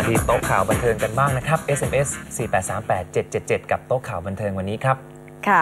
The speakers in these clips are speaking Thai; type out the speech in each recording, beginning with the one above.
มาที่โต๊ะข่าวบันเทิงกันบ้างนะครับ SMS 4838777 กับโต๊ะข่าวบันเทิงวันนี้ครับ ค่ะ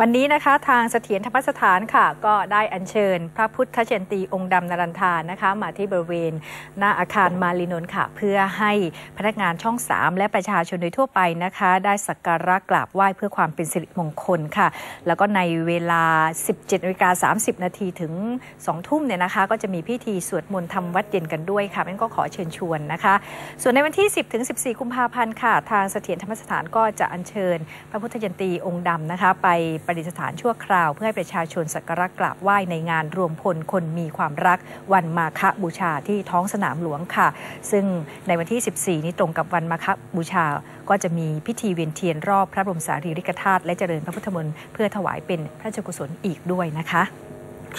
วันนี้นะคะทางเสถียรธรรมสถานค่ะ ก็ได้อัญเชิญ พระพุทธเชนตีองค์ดำนรันทานนะคะ มาที่บริเวณ หน้าอาคารมารีนนท์ค่ะ เพื่อให้พนักงานช่อง 3 และประชาชนโดยทั่วไปนะคะ ได้สักการะกราบไหว้เพื่อความเป็นสิริมงคลค่ะ แล้วก็ในเวลา 17นาฬิกา30 นาทีถึง 2 ทุ่มเนี่ยนะคะ ก็จะมีพิธีสวดมนต์ทำวัดเย็นกันด้วยค่ะนั่นก็ขอเชิญชวนนะคะ ส่วนในวันที่ 10ถึง14 กุมภาพันธ์ค่ะ ทางเสถียรธรรมสถานก็จะอัญเชิญ พระพุทธเจนตีองค์ดำนะคะไปประดิษฐานชั่วคราว เพื่อให้ประชาชนสักการะกราบไหว้ในงานรวมพลคนมีความรักวันมาฆบูชาที่ท้องสนามหลวงค่ะ ซึ่งในวันที่ 14 นี้ตรงกับวันมาฆบูชา ก็จะมีพิธีเวียนเทียนรอบพระบรมสารีริกธาตุและเจริญพระพุทธมนต์เพื่อถวายเป็นพระราชกุศลอีกด้วยนะคะ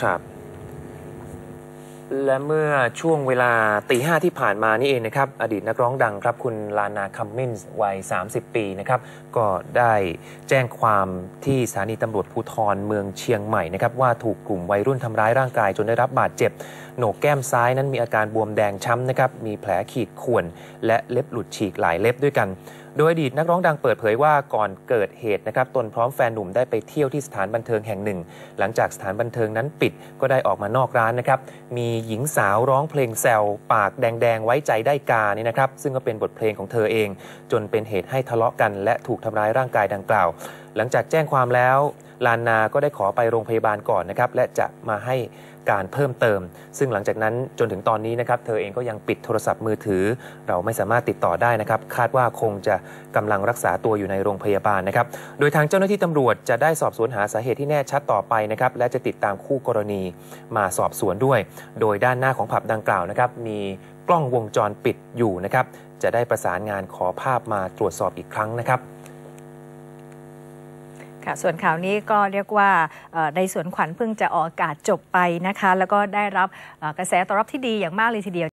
ครับ และเมื่อช่วงเวลาตีห้าที่ผ่านมานี่เองนะครับ อดีตนักร้องดังครับคุณลานาคัมมินส์วัย 30 ปีนะครับ ก็ได้แจ้งความที่สถานีตำรวจภูธรเมืองเชียงใหม่นะครับ ว่าถูกกลุ่มวัยรุ่นทำร้ายร่างกายจนได้รับบาดเจ็บ โหนกแก้มซ้ายนั้นมีอาการบวมแดงช้ำนะครับ มีแผลขีดข่วน และเล็บหลุดฉีกหลายเล็บด้วยกัน โดยอดีตนักร้องดังเปิดเผยว่าก่อนเกิดเหตุนะครับตนพร้อมแฟนหนุ่มได้ไปเที่ยวที่สถานบันเทิงแห่งหนึ่ง หลังจากสถานบันเทิงนั้นปิดก็ได้ออกมานอกร้านนะครับมีหญิงสาวร้องเพลงแซวปากแดงๆ ไว้ใจได้กานี่นะครับซึ่งก็เป็นบทเพลงของเธอเอง จนเป็นเหตุให้ทะเลาะกัน และถูกทำร้ายร่างกายดังกล่าว หลังจากแจ้งความแล้วลานนาก็ได้ขอไปโรงพยาบาลก่อนนะครับและจะมาให้ การเพิ่มเติม ซึ่งหลังจากนั้นจนถึงตอนนี้นะครับเธอเองก็ยังปิดโทรศัพท์มือถือ เราไม่สามารถติดต่อได้นะครับ คาดว่าคงจะกำลังรักษาตัวอยู่ในโรงพยาบาลนะครับ โดยทางเจ้าหน้าที่ตำรวจจะได้สอบสวนหาสาเหตุที่แน่ชัดต่อไปนะครับและจะติดตามคู่กรณีมาสอบสวนด้วย โดยด้านหน้าของผับดังกล่าวนะครับมีกล้องวงจรปิดอยู่นะครับจะได้ประสานงานขอภาพมาตรวจสอบอีกครั้งนะครับ ค่ะส่วนข่าวนี้ก็เรียกว่าในสวนขวัญเพิ่งจะออกอากาศจบไปนะคะ แล้วก็ได้รับกระแสตอบรับที่ดีอย่างมากเลยทีเดียว